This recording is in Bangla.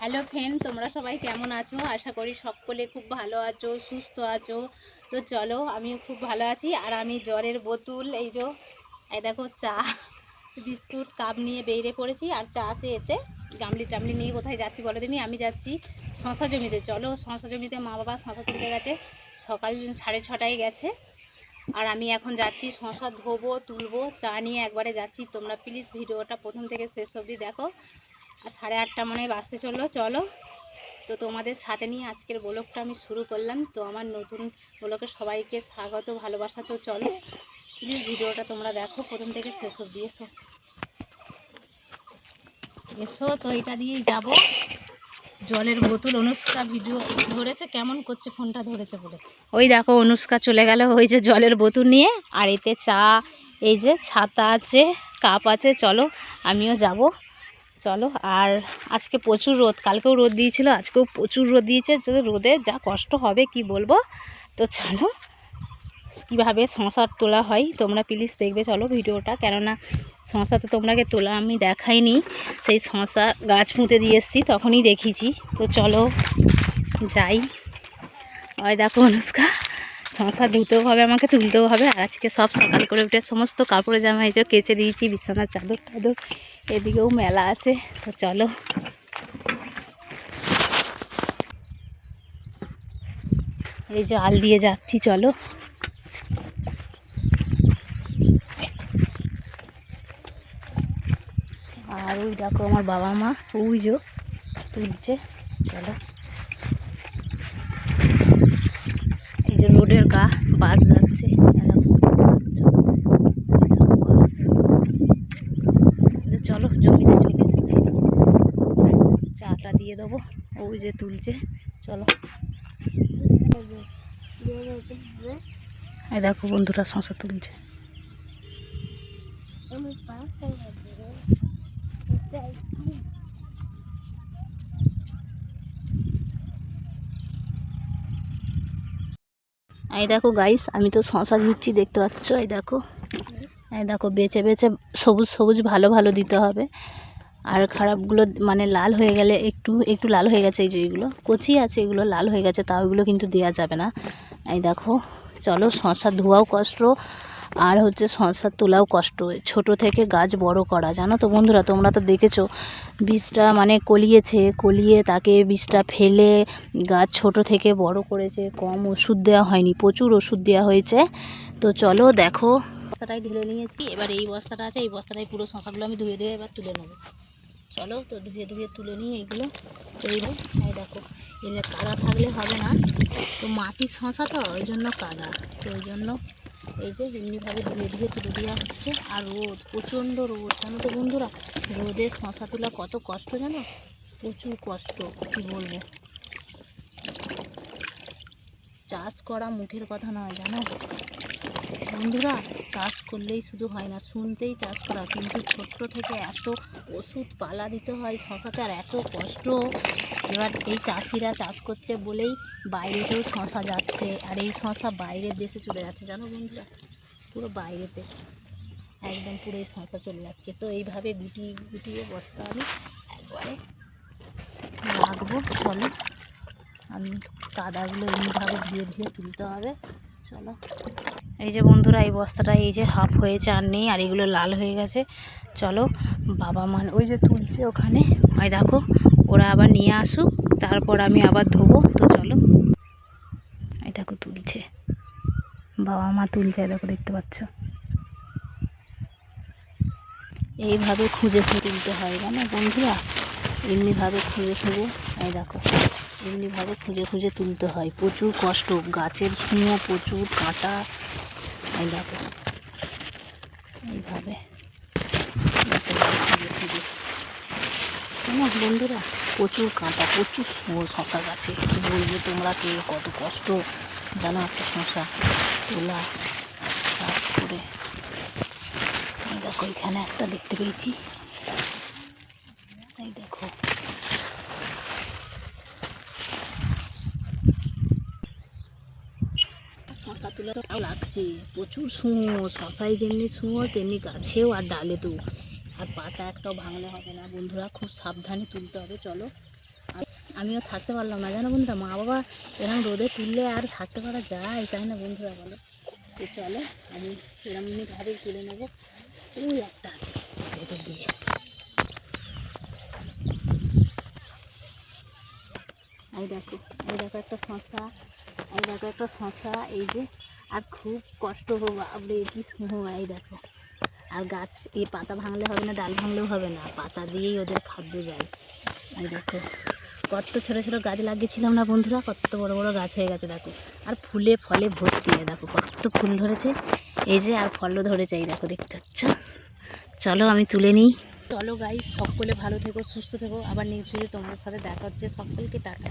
হ্যালো ফ্রেন্ড, তোমরা সবাই কেমন আছো? আশা করি সকলে খুব ভালো আছো, সুস্থ আছো। তো চলো, আমিও খুব ভালো আছি। আর আমি জলের বোতল, এই যে, এই দেখো চা, বিস্কুট, কাপ নিয়ে বেরিয়ে পড়েছি। আর চা আছে এতে গামলি টামলি নিয়ে কোথায় যাচ্ছি বলে দিনই আমি যাচ্ছি শশা জমিতে। চলো, শশা জমিতে মা বাবা শশা তুলতে গেছে। সকাল সাড়ে ছটায় গেছে। আর আমি এখন যাচ্ছি শশা ধোবো, তুলবো, চা নিয়ে একবারে যাচ্ছি। তোমরা প্লিজ ভিডিওটা প্রথম থেকে শেষ অবধি দেখো। আর সাড়ে আটটা মনে হয় বাসতে চলল। চলো, তো তোমাদের সাথে নিয়ে আজকের ব্লগটা আমি শুরু করলাম। তো আমার নতুন ব্লগে সবাইকে স্বাগত, ভালোবাসা। তো চলো প্লিজ ভিডিওটা তোমরা দেখো, প্রথম থেকে শেষ অবধি এসো। এসো, তো এটা দিয়েই যাব। জলের বোতল, অনুষ্কা ভিডিও ধরেছে, কেমন করছে ফোনটা ধরেছে বলে। ওই দেখো, অনুষ্কা চলে গেল ওই যে জলের বোতল নিয়ে, আর এতে চা, এই যে ছাতা আছে, কাপ আছে, চলো, আমিও যাব। চলো, আর আজকে প্রচুর রোদ, কালকেও রোদ দিয়েছিল, আজকেও প্রচুর রোদ দিয়েছে রোদে যা কষ্ট হবে কি বলব? তো চলো, কীভাবে সংসার তোলা হয়, তোমরা প্লিজ দেখবে, চলো ভিডিওটা, কেননা শশা তো তোমাকে তোলা আমি দেখাইনি, সেই শশা গাছ পুঁতে দিয়ে এসেছি, তখনই দেখিছি, তো চলো যাই। ওই দেখো অনুষ্কা শশা ধুতেও হবে, আমাকে তুলতেও হবে, আর আজকে সব সকাল করে উঠে সমস্ত কাপড় জামা এই যে কেচে দিয়েছি, বিছানার চাদর টাদর এদিকেও মেলা আছে, তো চলো। এই আল দিয়ে যাচ্ছি, চলো। আর ওই দেখো আমার বাবা মা যে তুলছে, চলো। এই যে রোডের গা, বাস যাচ্ছে এই দেখো, এই দেখো বাস। এই যে চলো জমিতে চলে এসেছি চাটা দিয়ে দেবো। ওই যে তুলছে। চলো। এই দেখো বন্ধুরা শশা তুলছে। এই দেখো গাইস আমি তো শশা ঝুটছি দেখতে পাচ্ছ? এই দেখো। এই দেখো, বেছে বেছে সবুজ সবুজ ভালো ভালো দিতে হবে। আর খারাপগুলো মানে লাল হয়ে গেলে একটু একটু লাল হয়ে গেছে এই যে এগুলো। কচি আছে, এগুলো লাল হয়ে গেছে, তাও এগুলো কিন্তু দেওয়া যাবে না। এই দেখো, চলো শশা ধোয়াও কষ্ট, আর হচ্ছে শশা তোলাও কষ্ট। ছোট থেকে গাছ বড় করা, জানো তো বন্ধুরা, তোমরা তো দেখেছ, বীজটা মানে কলিয়েছে, কলিয়ে তাকে বীজটা ফেলে গাছ ছোট থেকে বড় করেছে, কম ওষুধ দেওয়া হয়নি, প্রচুর ওষুধ দেওয়া হয়েছে। তো চলো দেখো, বস্তাটাই ঢেলে নিয়েছি, এবার এই বস্তাটা আছে, এই বস্তাটাই পুরো শশাগুলো আমি ধুয়ে ধুয়ে এবার তুলে নেব। চলো, তো ধুয়ে ধুয়ে তুলে নিয়ে এগুলো। তৈরি এই দেখো এনে কাদা থাকলে হবে না। তো মাটির শশা তো, ওই জন্য কাদা। তো ওই জন্য এই যে এমনিভাবে ধুয়ে ধুয়ে তুলে দেওয়া হচ্ছে। আর রোদ, প্রচণ্ড রোদ। জানো তো বন্ধুরা রোদে শশা তোলা কত কষ্ট জানো? প্রচুর কষ্ট, কী বলব? চাষ করা মুখের কথা নয়, জানো? বন্ধুরা, চাষ করলেই শুধু হয় না, শুনতেই চাষ করা। কিন্তু ছোট্ট থেকে এত ওষুধ পালা দিতে হয়, শশাতে আর এত কষ্ট। এবার এই চাষিরা চাষ করছে বলেই বাইরেতেও শশা যাচ্ছে, আর এই শশা বাইরের দেশে চলে যাচ্ছে। জানো বন্ধুরা, পুরো বাইরেতে, একদম পুরো এই শশা চলে যাচ্ছে। তো এইভাবে গুটিয়ে গুটিয়ে বস্তা আমি একবারে রাখব চলো। আমি কাদাগুলো এমনিভাবে ধুয়ে ধুয়ে তুলতে হবে। চলো। এই যে বন্ধুরা, এই বস্তাটা এই যে হাফ হয়েছে আর নেই আর এগুলো লাল হয়ে গেছে। চলো, বাবা মানে ওই যে তুলছে ওখানে। ওই দেখো, ওরা আবার নিয়ে আসুক, তারপর আমি আবার ধোবো। তো চলো। এই দেখো তুলছে। বাবা মা তুলছে, দেখো, দেখতে পাচ্ছ? এইভাবে খুঁজে খুঁজে তুলতে হয়, জানো বন্ধুরা? এমনিভাবে খুঁজে খুঁজে, এই দেখো। এমনিভাবে খুঁজে খুঁজে তুলতে হয়। প্রচুর কষ্ট। গাছের শুঁয়ো প্রচুর কাঁটা। এই দেখো। এইভাবে। খুঁজে খুঁজে বন্ধুরা, প্রচুর কাঁটা, প্রচুর শুঁয়ো শশা গাছে। বলবে তোমরা কে? কত কষ্ট। জানো একটা শশা তোলা করে। দেখো, এখানে একটা দেখতে পেয়েছি। এই দেখো। তুলে তো লাগছে। প্রচুর শুঁয়ো, শশায় যেমনি শুঁয়ো, তেমনি গাছেও আর ডালে তো। আর পাতা একটাও ভাঙলে হবে না। বন্ধুরা, খুব সাবধানে তুলতে হবে, চলো। আমিও থাকতে পারলাম না, জানো বন্ধুরা? মা বাবা এরকম রোদে তুললে আর থাকতে পারা যায়, তাই না বন্ধুরা বলো? তো চলো, আমি এরমভাবে তুলে নেব। ওই একটা আছে, ভেতর দিকে এই দেখো এই দেখো একটা শশা, এই দেখো একটা শশা, এই যে আর খুব কষ্ট হবে। আপনি কি এই দেখো। আর গাছ, এই পাতা ভাঙলে হবে না, ডাল ভাঙলেও হবে না। পাতা দিয়েই ওদের খাদ্য যায়। এই দেখো, কত ছোটো ছোটো গাছ লাগিয়েছিলাম না বন্ধুরা? কত বড় বড় গাছ হয়ে গেছে, দেখো। আর ফুলে ফলে ভর্তি, এই দেখো, কত ফুল ধরেছে। এই যে, আর ফলও ধরেছে, এই দেখো, দেখতে পাচ্ছ? চলো, আমি তুলে নিই। চলো গাই সকলে ভালো থেকো, সুস্থ থেকো। আবার ভিডিও তোমার সাথে দেখা হচ্ছে। সকলকে টাটা।